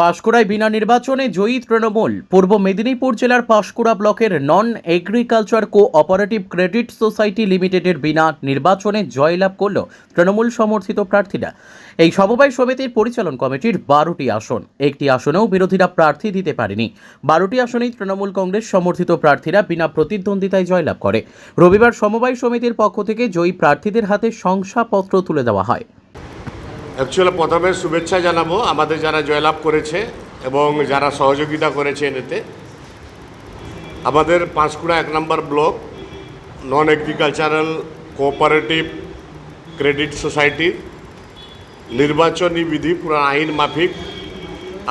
পাঁশকুড়ায় বিনা নির্বাচনে জয়ী তৃণমূল, পূর্ব মেদিনীপুর জেলার পাঁশকুড়া ব্লকের non agriculture cooperative credit society লিমিটেডের বিনা নির্বাচনে জয়লাভ করল তৃণমূল সমর্থিত প্রার্থীরা। এই সমবায় সমিতির পরিচালন কমিটির বারোটি আসন, একটি আসনেও বিরোধীরা প্রার্থী দিতে পারেনি। বারোটি আসনেই তৃণমূল কংগ্রেস সমর্থিত প্রার্থীরা বিনা প্রতিদ্বন্দ্বিতায় জয়লাভ করে। রবিবার সমবায় সমিতির পক্ষ থেকে জয়ী প্রার্থীদের হাতে শংসাপত্র তুলে দেওয়া হয়। অ্যাকচুয়ালি প্রথমে শুভেচ্ছা জানাব আমাদের যারা জয়লাভ করেছে এবং যারা সহযোগিতা করেছে এতে আমাদের পাঁশকুড়া এক নম্বর block non agricultural cooperative credit সোসাইটির নির্বাচনী বিধি পুরো আইন মাফিক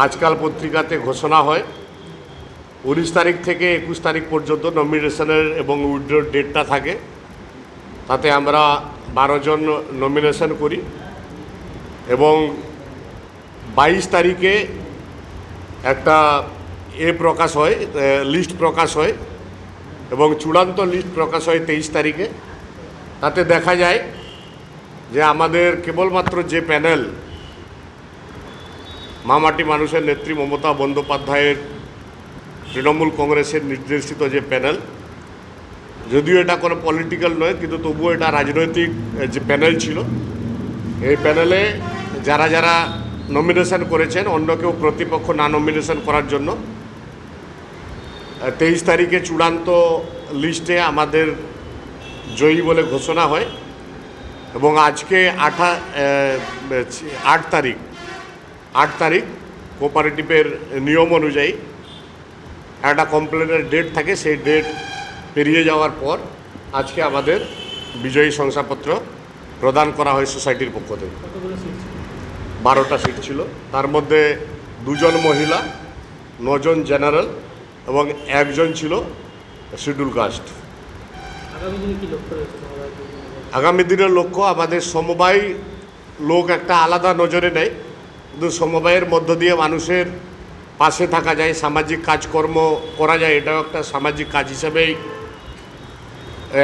আজকাল পত্রিকাতে ঘোষণা হয়। উনিশ তারিখ থেকে একুশ তারিখ পর্যন্ত নমিনেশনের এবং উইড্রোর ডেটটা থাকে। তাতে আমরা বারো জন নমিনেশন করি। এবং বাইশ তারিখে একটা এ প্রকাশ হয় লিস্ট প্রকাশ হয় এবং চূড়ান্ত লিস্ট প্রকাশ হয় তেইশ তারিখে। তাতে দেখা যায় যে আমাদের কেবলমাত্র যে প্যানেল মামাটি মানুষের নেত্রী মমতা বন্দ্যোপাধ্যায়ের তৃণমূল কংগ্রেসের নির্দেশিত যে প্যানেল, যদিও এটা কোনো পলিটিক্যাল নয়, কিন্তু তবুও এটা রাজনৈতিক যে প্যানেল ছিল, এই প্যানেলে যারা যারা নমিনেশন করেছেন, অন্য কেউ প্রতিপক্ষ না নমিনেশন করার জন্য তেইশ তারিখে চূড়ান্ত লিস্টে আমাদের জয়ী বলে ঘোষণা হয় এবং আজকে আঠা আট তারিখ আট তারিখ কোপারেটিভের নিয়ম অনুযায়ী একটা কমপ্লেনের ডেট থাকে, সেই ডেট পেরিয়ে যাওয়ার পর আজকে আমাদের বিজয়ী শংসাপত্র প্রদান করা হয় সোসাইটির পক্ষ থেকে। বারোটা সিট ছিল। তার মধ্যে দুজন মহিলা নজন জেনারেল এবং একজন ছিল শিডিউল কাস্ট আগামী দিনের লক্ষ্য আমাদের সমবায় লোক একটা আলাদা নজরে নেয়। কিন্তু সমবায়ের মধ্য দিয়ে মানুষের পাশে থাকা যায় সামাজিক কাজকর্ম করা যায় এটাও একটা সামাজিক কাজ হিসেবেই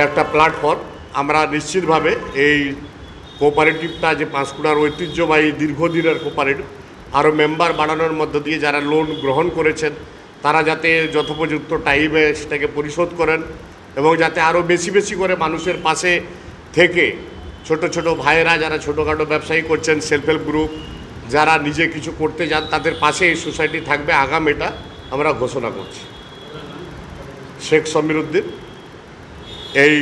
একটা প্ল্যাটফর্ম আমরা নিশ্চিতভাবে এই কোঅপারেটিভটা যে পাঁশকুড়ার ঐতিহ্যবাহী দীর্ঘদিনের কোঅপারেটিভ আরও মেম্বার বাড়ানোর মধ্য দিয়ে যারা লোন গ্রহণ করেছেন, তারা যাতে যথোপযুক্ত টাইমে সেটাকে পরিশোধ করেন এবং যাতে আরও বেশি বেশি করে মানুষের পাশে থেকে ছোট ছোট ভাইয়েরা যারা ছোটোখাটো ব্যবসায়ী করছেন সেলফ হেল্প গ্রুপ যারা নিজে কিছু করতে যান, তাদের পাশে এই সোসাইটি থাকবে। আগাম এটা আমরা ঘোষণা করছি। শেখ সমীর উদ্দিন এই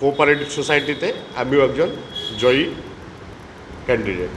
কোঅপারেটিভ সোসাইটিতে আমিও একজন জয়ী ক্যান্ডিডেট